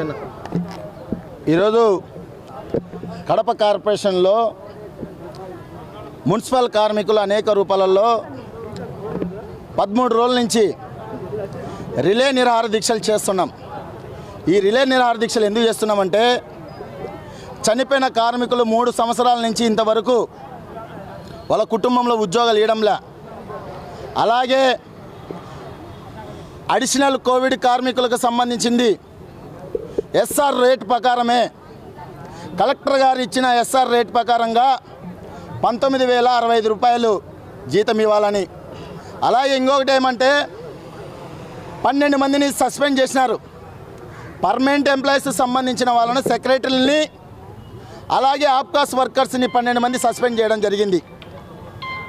ఓకేనా? ఈరోజు కడప కార్పొరేషన్లో మున్సిపల్ కార్మికులు అనేక రూపాలలో పదమూడు రోజుల నుంచి రిలే నిరాహార దీక్షలు చేస్తున్నాం. ఈ రిలే నిరాహార దీక్షలు ఎందుకు చేస్తున్నామంటే చనిపోయిన కార్మికులు మూడు సంవత్సరాల నుంచి ఇంతవరకు వాళ్ళ కుటుంబంలో ఉద్యోగాలు ఇవ్వడంలా. అలాగే అడిషనల్ కోవిడ్ కార్మికులకు సంబంధించింది ఎస్ఆర్ రేట్ ప్రకారమే. కలెక్టర్ గారు ఇచ్చిన ఎస్ఆర్ రేట్ ప్రకారంగా పంతొమ్మిది వేల అరవై ఐదు రూపాయలు జీతం ఇవ్వాలని. అలాగే ఇంకొకటి ఏమంటే పన్నెండు మందిని సస్పెండ్ చేసినారు. పర్మనెంట్ ఎంప్లాయీస్ సంబంధించిన వాళ్ళను సెక్రటరీని అలాగే ఆప్కాస్ వర్కర్స్ని పన్నెండు మంది సస్పెండ్ చేయడం జరిగింది.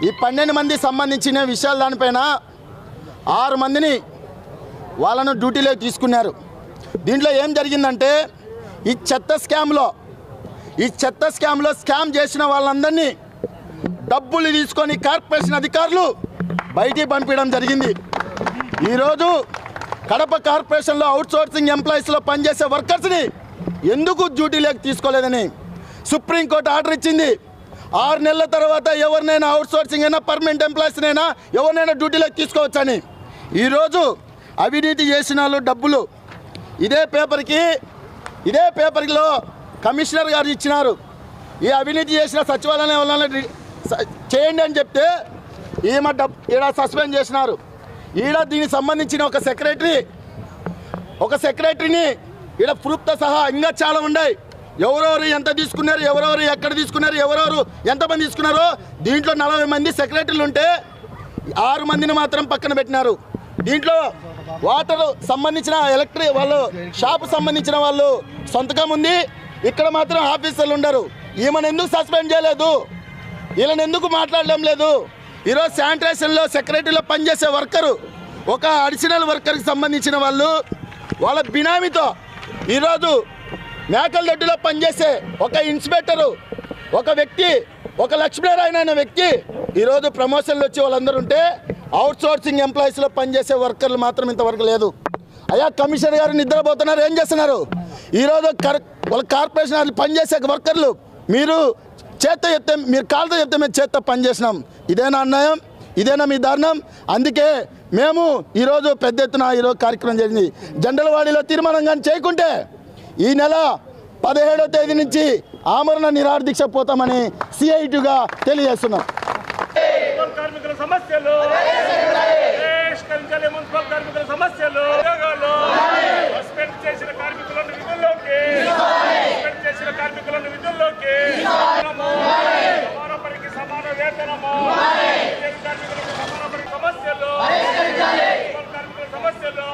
ఈ పన్నెండు మంది సంబంధించిన విషయాల దానిపైన ఆరు మందిని వాళ్ళను డ్యూటీలోకి తీసుకున్నారు. దీంట్లో ఏం జరిగిందంటే ఈ చెత్త స్కామ్లో ఈ చెత్త స్కామ్లో స్కామ్ చేసిన వాళ్ళందరినీ డబ్బులు తీసుకొని కార్పొరేషన్ అధికారులు బయటికి పంపించడం జరిగింది. ఈరోజు కడప కార్పొరేషన్లో అవుట్సోర్సింగ్ ఎంప్లాయీస్లో పనిచేసే వర్కర్స్ని ఎందుకు డ్యూటీలోకి తీసుకోలేదని సుప్రీంకోర్టు ఆర్డర్ ఇచ్చింది. ఆరు నెలల తర్వాత ఎవరినైనా అవుట్సోర్సింగ్ అయినా పర్మనెంట్ ఎంప్లాయీస్నైనా ఎవరినైనా డ్యూటీలోకి తీసుకోవచ్చని. ఈరోజు అవినీతి చేసిన వాళ్ళు డబ్బులు ఇదే పేపర్కి ఇదే పేపర్లో కమిషనర్ గారు ఇచ్చినారు. ఈ అవినీతి చేసిన సచివాలయం వాళ్ళని చేయండి అని చెప్తే ఈమె డబ్ ఈడ సస్పెండ్ చేసినారు. ఈడ దీనికి సంబంధించిన ఒక సెక్రటరీ ఒక సెక్రటరీని ఈడ ప్రూఫ్తో సహా ఇంకా చాలా ఉన్నాయి. ఎవరెవరు ఎంత తీసుకున్నారు ఎవరెవరు ఎక్కడ తీసుకున్నారు ఎవరెవరు ఎంతమంది తీసుకున్నారో దీంట్లో నలభై మంది సెక్రటరీలు ఉంటే ఆరు మందిని మాత్రం పక్కన పెట్టినారు. దీంట్లో వాటర్ సంబంధించిన ఎలక్ట్రిక్ వాళ్ళు షాప్ సంబంధించిన వాళ్ళు సొంతకం ఉంది. ఇక్కడ మాత్రం ఆఫీసర్లు ఉండరు. ఈమెను ఎందుకు సస్పెండ్ చేయలేదు? వీళ్ళని ఎందుకు మాట్లాడడం లేదు? ఈరోజు శానిటేషన్లో సెక్రటరీలో పనిచేసే వర్కరు ఒక అడిషనల్ వర్కర్కి సంబంధించిన వాళ్ళు వాళ్ళ బినామీతో ఈరోజు మేకలదొడ్డిలో పనిచేసే ఒక ఇన్స్పెక్టరు ఒక వ్యక్తి ఒక లక్ష్మీనారాయణ అనే వ్యక్తి ఈరోజు ప్రమోషన్లు వచ్చి వాళ్ళందరూ ఉంటే అవుట్ సోర్సింగ్ ఎంప్లాయీస్లో పనిచేసే వర్కర్లు మాత్రం ఇంతవరకు లేదు. అయ్యా కమిషనర్ గారు నిద్రపోతున్నారు ఏం చేస్తున్నారు? ఈరోజు కర్ వాళ్ళ కార్పొరేషన్ వాళ్ళు పనిచేసే వర్కర్లు మీరు చేత చెప్తే మీరు కాళ్ళతో చెప్తే మేము చేత్తో పనిచేసినాం. ఇదేనా అన్యాయం? ఇదేనా మీ దారుణం? అందుకే మేము ఈరోజు పెద్ద ఎత్తున ఈరోజు కార్యక్రమం జరిగింది. జండలవాడిలో తీర్మానం కానీ చేయకుంటే ఈ నెల పదిహేడో తేదీ నుంచి ఆమరణ నిరాహార దీక్ష పోతామని సిఐటిగా తెలియజేస్తున్నాం మున్సిపల్ కార్మికుల సమస్యలు పరిష్కరించాలి మున్సిపల్ కార్మికుల సమస్యలు ఉద్యోగాలు సస్పెండ్ చేసిన కార్మికులను విధుల్లోకి సస్పెండ్ చేసిన కార్మికులను విధుల్లోకి సమాన పనికి సమాన వేతనము కార్మికులకు సమాన పనికి సమస్యలు కార్మికుల సమస్యలు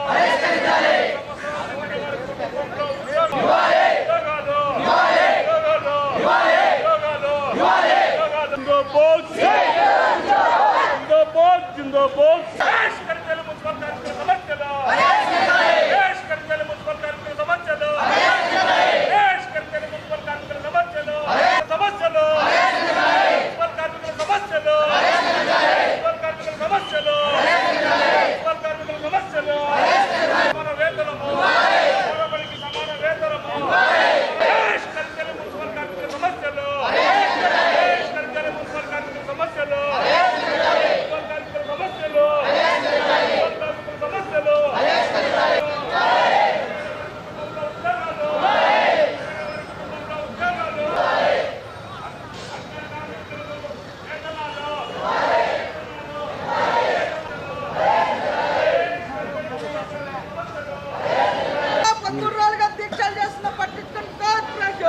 ఉద్యోగాలు జిందాబాద్ జిందాబాద్ జిందాబాద్ దేశ్ కర్తలు మున్సిపల్ కార్మికుల సమస్యలు దేశ్ కర్తలు మున్సిపల్ కార్మికుల సమస్యలు దేశ్ కర్తలు మున్సిపల్ కార్మికుల సమస్యలు సమస్యలు మున్సిపల్ కార్మికుల సమస్యలు మున్సిపల్ కార్మికుల సమస్యలు మున్సిపల్ కార్మికుల సమస్యలు సమాన వేతనము మగబడికి సమాన వేతనము దేశ్ కర్తలు మున్సిపల్ కార్మికుల సమస్యలు దేశ్ కర్తలు మున్సిపల్ కార్మికుల సమస్యలు మున్సిపల్ కార్మికుల సమస్యలు మున్సిపల్ కార్మికుల సమస్యలు పదమూడు రోజులుగా దీక్షలు చేస్తున్న పట్టించుకుని కార్పొరేషన్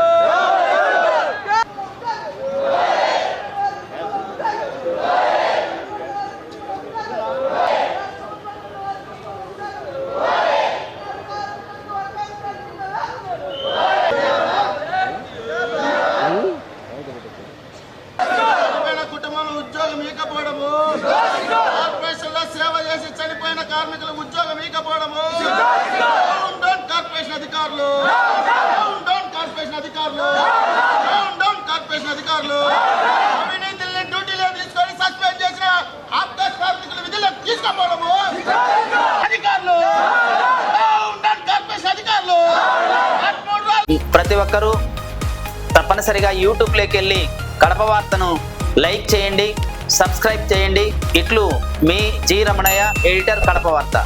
చనిపోయిన కుటుంబంలో ఉద్యోగం ఇకపోవడము కార్పొరేషన్లో సేవ చేసి చనిపోయిన కార్మికుల ఉద్యోగం ఇకపోవడము డౌన్ డౌన్ కార్పొరేషన్ అధికారులు. డౌన్ డౌన్ కార్పొరేషన్ అధికారులు. డౌన్ డౌన్ కార్పొరేషన్ అధికారులు. అవినీతిని డ్యూటీలో తీసుకొని సస్పెండ్ చేసిన ఆప్కాస్ కార్మికుల విధుల్లో తీసుకోపోవడము. అధికారులు. డౌన్ డౌన్ కార్పొరేషన్ అధికారులు. ఒక్కరూ తప్పనిసరిగా యూట్యూబ్లోకి వెళ్ళి కడప వార్తను లైక్ చేయండి సబ్స్క్రైబ్ చేయండి. ఇట్లు మీ జి రమణయ్య ఎడిటర్ కడప వార్త.